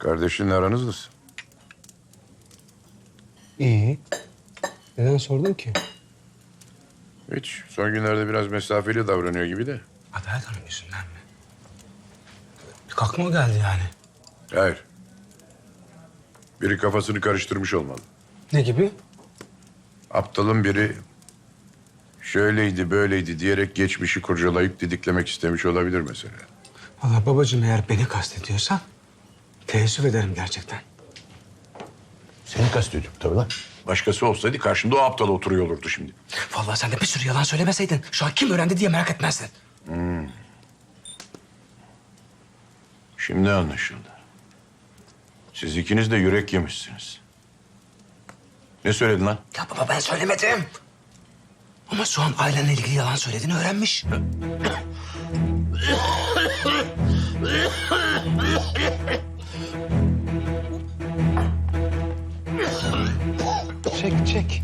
Kardeşinle aranız nasıl? İyi. Neden sordun ki? Hiç. Son günlerde biraz mesafeli davranıyor gibi de. Adalet Hanım yüzünden mi? Bir kalkma geldi yani. Hayır. Biri kafasını karıştırmış olmalı. Ne gibi? Aptalın biri şöyleydi böyleydi diyerek geçmişi kurcalayıp didiklemek istemiş olabilir mesela. Vallahi babacığım eğer beni kastediyorsan teessüf ederim gerçekten. Seni kastediyorum tabii lan. Başkası olsaydı karşımda o aptal oturuyor olurdu şimdi. Vallahi sen de bir sürü yalan söylemeseydin şu an kim öğrendi diye merak etmezdin. Şimdi anlaşıldı. Siz ikiniz de yürek yemişsiniz. Ne söyledin lan? Ya baba ben söylemedim. Ama şu an ailenle ilgili yalan söylediğini öğrenmiş. çek çek.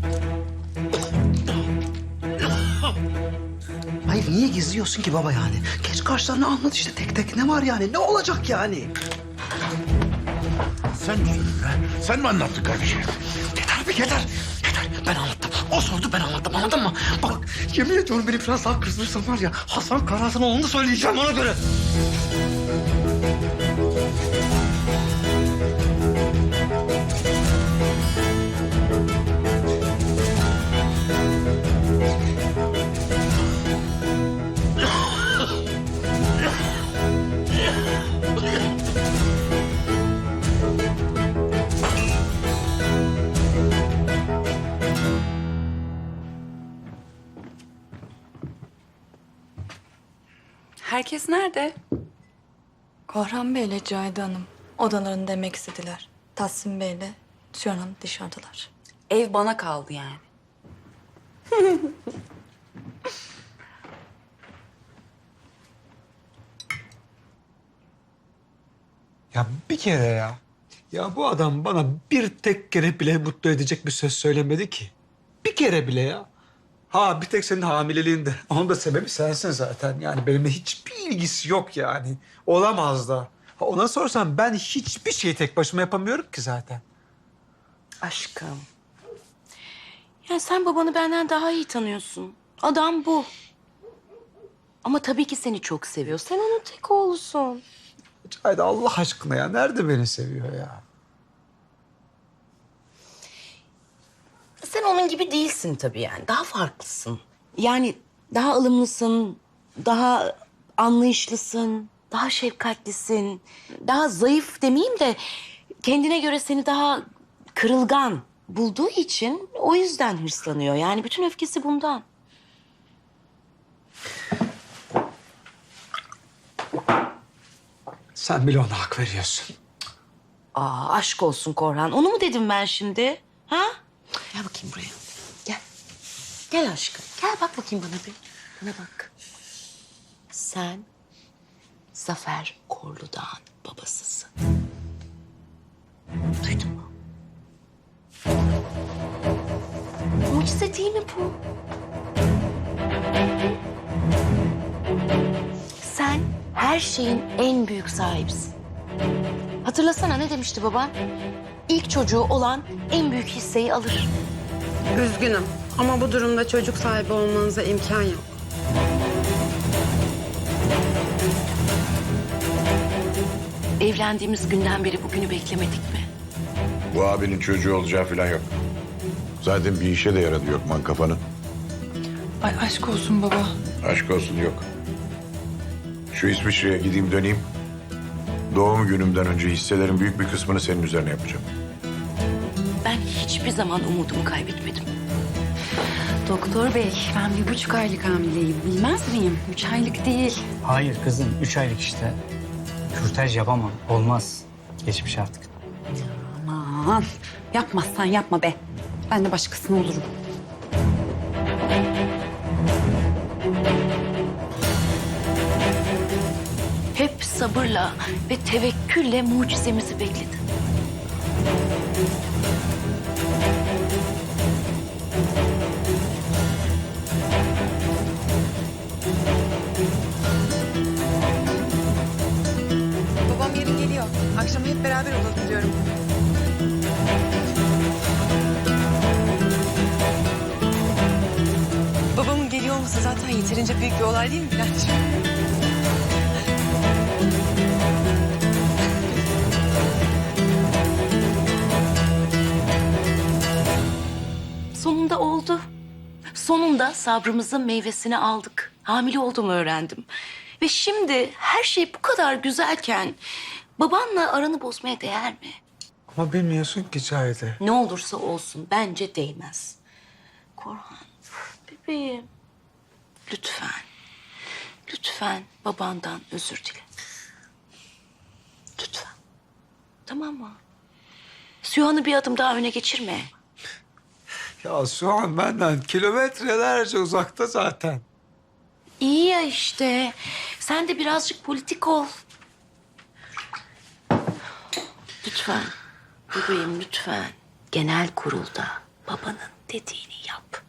Hayır niye gizliyorsun ki baba yani? Geç karşılarına anlat işte tek tek ne var yani? Ne olacak yani? Sen mi söyledin? Sen mi anlattın kardeşim? Yeter bir yeter. Yeter. Ben anlattım. O sordu ben anlattım anladın mı? Bak yemin ediyorum beni biraz daha kızdırırsan var ya Hasan Karahasan olduğunu söyleyeceğim ona göre. Herkes nerede? Korhan Bey ile Cahide Hanım odalarında demek istediler. Tahsin Bey ile Sühan Hanım dışarıdalar. Ev bana kaldı yani. Ya bir kere ya. Ya bu adam bana bir tek kere bile mutlu edecek bir söz söylemedi ki. Bir kere bile ya. Ha bir tek senin hamileliğinde. Onun da sebebi sensin zaten. Yani benimle hiçbir ilgisi yok yani. Olamaz da. Ha, ona sorsan ben hiçbir şeyi tek başıma yapamıyorum ki zaten. Aşkım. Yani sen babanı benden daha iyi tanıyorsun. Adam bu. Ama tabii ki seni çok seviyor. Sen onun tek oğlusun. Cahide Allah aşkına ya. Nerede beni seviyor ya? Sen onun gibi değilsin tabii yani. Daha farklısın. Yani daha ılımlısın, daha anlayışlısın, daha şefkatlisin. Daha zayıf demeyeyim de kendine göre seni daha kırılgan bulduğu için o yüzden hırslanıyor. Yani bütün öfkesi bundan. Sen bile ona hak veriyorsun. Aa aşk olsun Korhan. Onu mu dedim ben şimdi? Ha? Bakayım buraya. Gel. Gel aşkım. Gel bak bakayım bana bir. Bana bak. Sen Zafer Korlu'dan babasısın. Duydun mu? Mucize değil mi bu? Sen her şeyin en büyük sahibisin. Hatırlasana ne demişti baban? İlk çocuğu olan en büyük hisseyi alır. Üzgünüm ama bu durumda çocuk sahibi olmanıza imkan yok. Evlendiğimiz günden beri bugünü beklemedik mi? Bu abinin çocuğu olacağı falan yok. Zaten bir işe de yaradı yok man kafanın. Ay aşk olsun baba. Aşk olsun yok. Şu İsviçre'ye gideyim döneyim. Doğum günümden önce hisselerin büyük bir kısmını senin üzerine yapacağım. Ben hiçbir zaman umudumu kaybetmedim. Doktor bey ben bir buçuk aylık hamileyim. Bilmez miyim? Üç aylık değil. Hayır kızım, üç aylık işte. Kürtaj yapamam, olmaz. Geçmiş artık. Aman yapmazsan yapma be. Ben de başkasına olurum. Hep sabırla ve tevekkülle mucizemizi bekledi. hep beraber olalım diyorum. Babamın geliyor olması zaten yeterince büyük bir olay değil mi Bülent'ciğim? Sonunda oldu. Sonunda sabrımızın meyvesini aldık. Hamile olduğumu öğrendim. Ve şimdi her şey bu kadar güzelken babanla aranı bozmaya değer mi? Ama bilmiyorsun ki Cahide. Ne olursa olsun bence değmez. Korhan, bebeğim. Lütfen, lütfen babandan özür dile. Lütfen. Tamam mı? Sühan'ı bir adım daha öne geçirme. Ya şu an benden kilometrelerce uzakta zaten. İyi ya işte. Sen de birazcık politik ol. lütfen. Bebeğim lütfen. Genel kurulda babanın dediğini yap.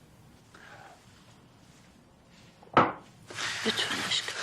Lütfen aşkım.